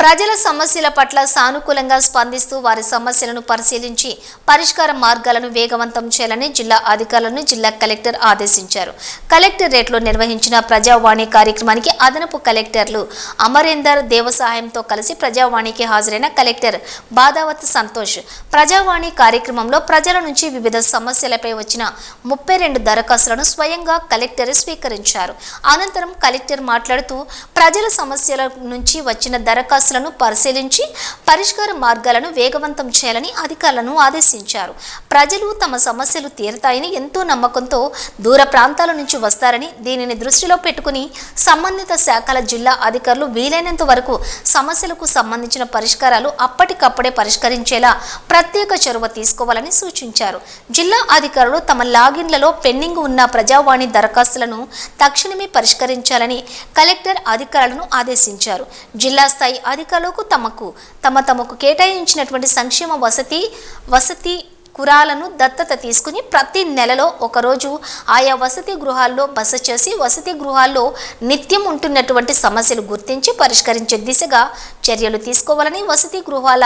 ప్రజల సమస్యల పట్ల సానుకూలంగా స్పందిస్తూ వారి సమస్యలను పరిశీలించి పరిష్కార మార్గాలను వేగవంతం చేయాలని జిల్లా అధికారులను జిల్లా కలెక్టర్ ఆదేశించారు. కలెక్టరేట్లో నిర్వహించిన ప్రజావాణి కార్యక్రమానికి అదనపు కలెక్టర్లు అమరేందర్ దేవసాయంతో కలిసి ప్రజావాణికి హాజరైన కలెక్టర్ బాదావత్ సంతోష్. ప్రజావాణి కార్యక్రమంలో ప్రజల నుంచి వివిధ సమస్యలపై వచ్చిన ముప్పై రెండు దరఖాస్తులను స్వయంగా కలెక్టర్ స్వీకరించారు. అనంతరం కలెక్టర్ మాట్లాడుతూ ప్రజల సమస్యల నుంచి వచ్చిన దరఖాస్తు సమస్యలను పరిశీలించి పరిష్కార మార్గాలను వేగవంతం చేయాలని అధికారులను ఆదేశించారు. ప్రజలు తమ సమస్యలు తీరతాయని ఎంతో నమ్మకంతో దూర ప్రాంతాల నుంచి వస్తారని దీనిని దృష్టిలో పెట్టుకుని సంబంధిత శాఖల జిల్లా అధికారులు వీలైనంత వరకు సమస్యలకు సంబంధించిన పరిష్కారాలు అప్పటికప్పుడే పరిష్కరించేలా ప్రత్యేక చొరవ తీసుకోవాలని సూచించారు. జిల్లా అధికారులు తమ లాగిన్లలో పెండింగ్ ఉన్న ప్రజావాణి దరఖాస్తులను తక్షణమే పరిష్కరించాలని కలెక్టర్ అధికారులను ఆదేశించారు. జిల్లా స్థాయి అధికారులకు తమకు తమ తమకు కేటాయించినటువంటి సంక్షేమ వసతి వసతి కురాలను దత్తత తీసుకుని ప్రతి నెలలో ఒకరోజు ఆయా వసతి గృహాల్లో బస చేసి వసతి గృహాల్లో నిత్యం ఉంటున్నటువంటి సమస్యలు గుర్తించి పరిష్కరించే దిశగా చర్యలు తీసుకోవాలని వసతి గృహాల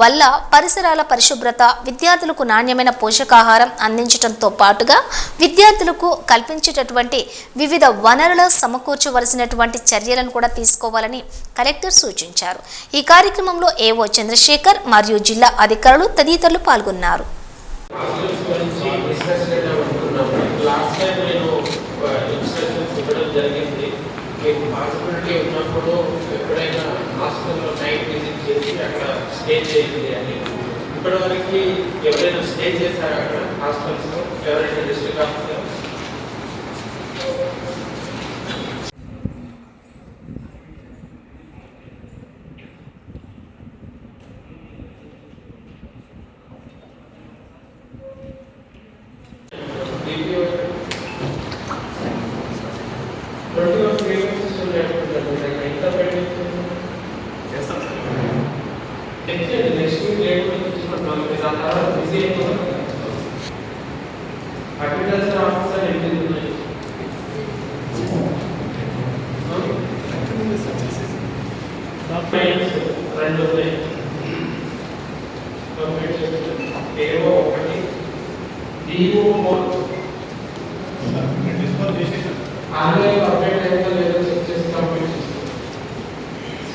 వల్ల పరిసరాల పరిశుభ్రత విద్యార్థులకు నాణ్యమైన పోషకాహారం అందించడంతో పాటుగా విద్యార్థులకు కల్పించేటటువంటి వివిధ వనరుల సమకూర్చవలసినటువంటి చర్యలను కూడా తీసుకోవాలని కలెక్టర్ సూచించారు. ఈ కార్యక్రమంలో ఏవో చంద్రశేఖర్ మరియు జిల్లా అధికారులు తదితరులు పాల్గొన్నారు. హాస్టల్స్ గురించి డిస్కస్ చేద్దాం అనుకున్నాము లాస్ట్ టైం నేను ఇన్స్ట్రక్షన్స్ ఇవ్వడం జరిగింది. మీకు పాసిబిలిటీ ఉన్నప్పుడు ఎప్పుడైనా హాస్టల్లో నైట్ విజిట్ చేసి అక్కడ స్టే చేయండి అని. ఇప్పటివరకు ఎవరైనా స్టే చేశారా అక్కడ హాస్టల్స్లో ఎవరైనా డిస్ట్రిక్ట్ ఆఫీసర్ అగ్రికల్చర్ ఆఫీసర్ ఎన్ని ఉన్నాయి రెండు ఉన్నాయి ఏవో ఒకటి డిఓ ఆన్లైన్ అప్డేట్ అయిందో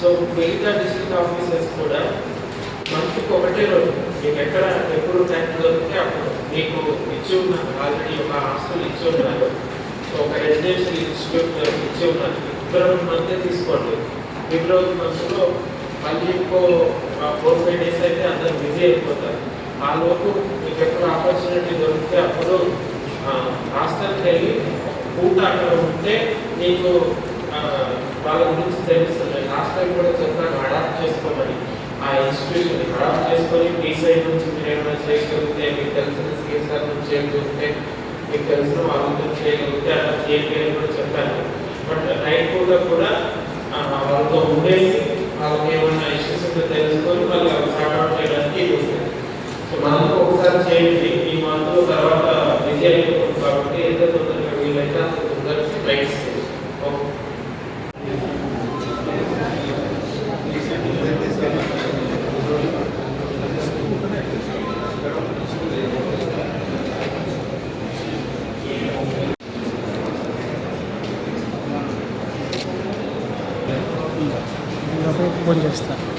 సో మిగతా డిస్ట్రిక్ట్ ఆఫీసర్స్ కూడా మంత్కి ఒకటే రోజు మీకు ఎక్కడ ఎప్పుడు టైం దొరికితే అప్పుడు మీకు ఇచ్చి ఉన్నారు ఆల్రెడీ ఒక హాస్టల్ ఇచ్చి ఉన్నారు సో ఒక రెసిడెన్షియల్ ఇన్స్టిట్యూట్ ఇచ్చి ఉన్నారు ఫిబ్రవరి మంతే తీసుకోండి. ఫిబ్రవరి మంత్లో మళ్ళీ ఇంకో ఫోర్ ఫైవ్ డేస్ అయితే అందరు బిజీ అయిపోతారు. ఆ లోపు మీకు ఎప్పుడు ఆపర్చునిటీ దొరికితే అప్పుడు హాస్టల్కి వెళ్ళి పూట అక్కడ ఉంటే నీకు వాళ్ళ గురించి తెలుస్తుంది. లాస్ట్ టైం కూడా చెప్పాను అడాప్ట్ చేసుకోమని ఆ ఇన్స్టిట్యూషన్ అడాప్ట్ చేసుకొని మీ సైడ్ నుంచి మీరు ఏమైనా చేయగలిగితే మీకు తెలిసిన సిఎస్ఆర్ నుంచి చేయగలిగితే మీకు తెలిసిన వాళ్ళ చేయగలిగితే అలా చేయండి కూడా చెప్పాను బట్ నైట్ పూట కూడా వాళ్ళతో ఉండేసి వాళ్ళకి ఏమైనా ఇష్యూస్ ఉంటే తెలుసుకొని వాళ్ళు సార్ట్ అవుట్ చేయడానికి సో మనకు ఒకసారి చేయండి. ఈ మంత్ తర్వాత ఫోన్ చేస్తారు.